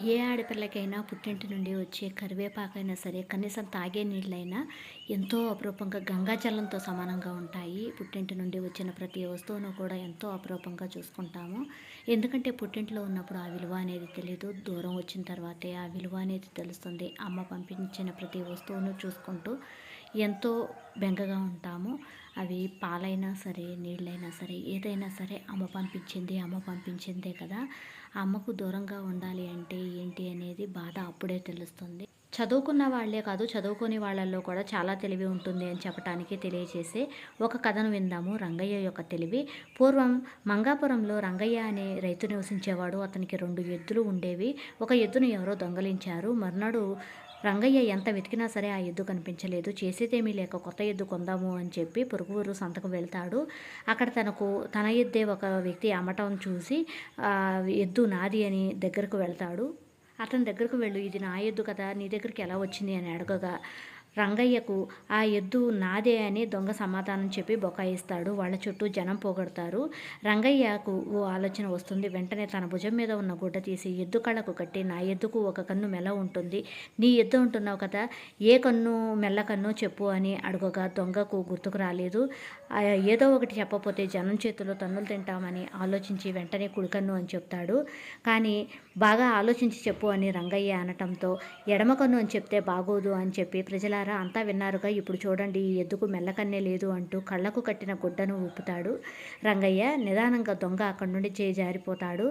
ఏ ఆడపిల్లకైనా పుట్టింటి నుండి వచ్చే కరివేపాకైనా సరే కనీసం తాగే నీళ్ళైనా ఎంతో అపరూపంగా గంగాజలంతో సమానంగా ఉంటాయి. పుట్టింటి నుండి వచ్చిన ప్రతి వస్తువును కూడా ఎంతో అపరూపంగా చూసుకుంటాము. ఎందుకంటే పుట్టింట్లో ఉన్నప్పుడు ఆ విలువ అనేది తెలియదు దూరం వచ్చిన తర్వాతే ఆ విలువ అనేది తెలుస్తుంది. అమ్మ పంపించిన ప్రతి వస్తువును చూసుకుంటూ ఎంతో బెంగగా ఉంటాము. అవి పాలైనా సరే నీళ్ళైనా సరే ఏదైనా సరే అమ్మ పంపించింది అమ్మ పంపించిందే కదా. అమ్మకు దూరంగా ఉండాలి అంటే ఏంటి అనేది బాధ అప్పుడే తెలుస్తుంది. చదువుకున్న వాళ్ళే కాదు చదువుకునే వాళ్ళల్లో కూడా చాలా తెలివి ఉంటుంది అని చెప్పడానికి తెలియజేసే ఒక కథను విందాము. రంగయ్య యొక్క తెలివి. పూర్వం మంగాపురంలో రంగయ్య అనే రైతు నివసించేవాడు. అతనికి రెండు ఎద్దులు ఉండేవి. ఒక ఎద్దును ఎవరో దొంగలించారు. మర్నాడు రంగయ్య ఎంత వెతికినా సరే ఆ ఎద్దు కనిపించలేదు. చేసేదేమీ లేక కొత్త ఎద్దు కొందాము అని చెప్పి పొరుగురు సంతకు వెళ్తాడు. అక్కడ తనకు తన ఎద్దే ఒక వ్యక్తి అమ్మటం చూసి ఎద్దు నాది అని దగ్గరకు వెళ్తాడు. అతని దగ్గరకు వెళ్ళు ఇది నా ఎద్దు కదా నీ దగ్గరికి ఎలా వచ్చింది అని అడగగా రంగయ్యకు ఆ ఎద్దు నాదే అని దొంగ సమాధానం చెప్పి బొకాయిస్తాడు. వాళ్ళ చుట్టూ జనం పోగొడతారు. రంగయ్యకు ఓ ఆలోచన వస్తుంది. వెంటనే తన భుజం మీద ఉన్న గుడ్డ తీసి ఎద్దు కళ్ళకు కట్టి నా ఎద్దుకు ఒక కన్ను మెల్ల ఉంటుంది. నీ ఎద్దు ఉంటున్నావు కదా ఏ కన్ను మెల్ల కన్ను చెప్పు అని అడుగగా దొంగకు గుర్తుకు రాలేదు. ఏదో ఒకటి చెప్పపోతే జనం చేతిలో తన్నులు తింటామని ఆలోచించి వెంటనే కుడికన్ను అని చెప్తాడు. కానీ బాగా ఆలోచించి చెప్పు అని రంగయ్య అనటంతో ఎడమ కన్ను అని చెప్తే బాగోదు అని చెప్పి ప్రజల విన్నారా అంతా విన్నారుగా. ఇప్పుడు చూడండి ఈ ఎద్దుకు మెల్లకన్నే లేదు అంటూ కళ్ళకు కట్టిన గుడ్డను ఊపుతాడు. రంగయ్య నిదానంగా దొంగ అక్కడి నుండి చేయి జారిపోతాడు.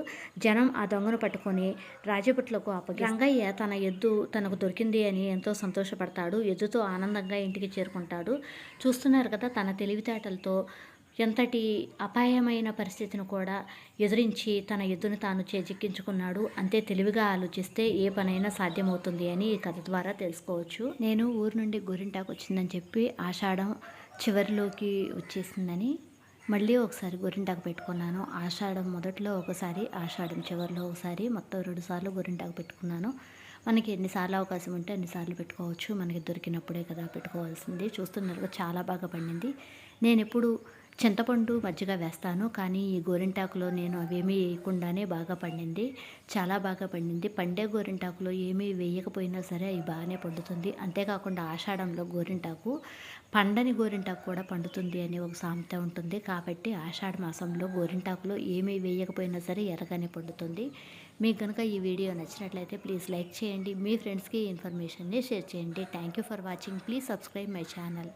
జనం ఆ దొంగను పట్టుకొని రాజభట్లకు అప్పగి రంగయ్య తన ఎద్దు తనకు దొరికింది అని ఎంతో సంతోషపడతాడు. ఎద్దుతో ఆనందంగా ఇంటికి చేరుకుంటాడు. చూస్తున్నారు కదా తన తెలివితేటలతో ఎంతటి అపాయమైన పరిస్థితిని కూడా ఎదురించి తన ఎద్దును తాను చేజిక్కించుకున్నాడు. అంతే తెలివిగా ఆలోచిస్తే ఏ పనైనా సాధ్యమవుతుంది అని ఈ కథ ద్వారా తెలుసుకోవచ్చు. నేను ఊరు నుండి గోరింటాకు వచ్చిందని చెప్పి ఆషాఢం చివరిలోకి వచ్చేసిందని మళ్ళీ ఒకసారి గోరింటాకు పెట్టుకున్నాను. ఆషాఢం మొదట్లో ఒకసారి ఆషాఢం చివరిలో ఒకసారి మొత్తం రెండు సార్లు గోరింటాకు పెట్టుకున్నాను. మనకి ఎన్నిసార్లు అవకాశం ఉంటే అన్నిసార్లు పెట్టుకోవచ్చు. మనకి దొరికినప్పుడే కదా పెట్టుకోవాల్సింది. చూస్తున్నారు చాలా బాగా పండింది. నేను ఎప్పుడు చింతపండు మజ్జిగ వేస్తాను కానీ ఈ గోరింటాకులో నేను అవేమీ వేయకుండానే బాగా పండింది. చాలా బాగా పండింది. పండే గోరింటాకులో ఏమీ వేయకపోయినా సరే అవి బాగానే పండుతుంది. అంతేకాకుండా ఆషాఢంలో గోరింటాకు పండని గోరింటాకు కూడా పండుతుంది అని ఒక సామెత ఉంటుంది. కాబట్టి ఆషాఢ మాసంలో గోరింటాకులో ఏమీ వేయకపోయినా సరే ఎర్రగానే పండుతుంది. మీకు కనుక ఈ వీడియో నచ్చినట్లయితే ప్లీజ్ లైక్ చేయండి. మీ ఫ్రెండ్స్కి ఈ ఇన్ఫర్మేషన్ని షేర్ చేయండి. Thank you for watching. Please subscribe my channel.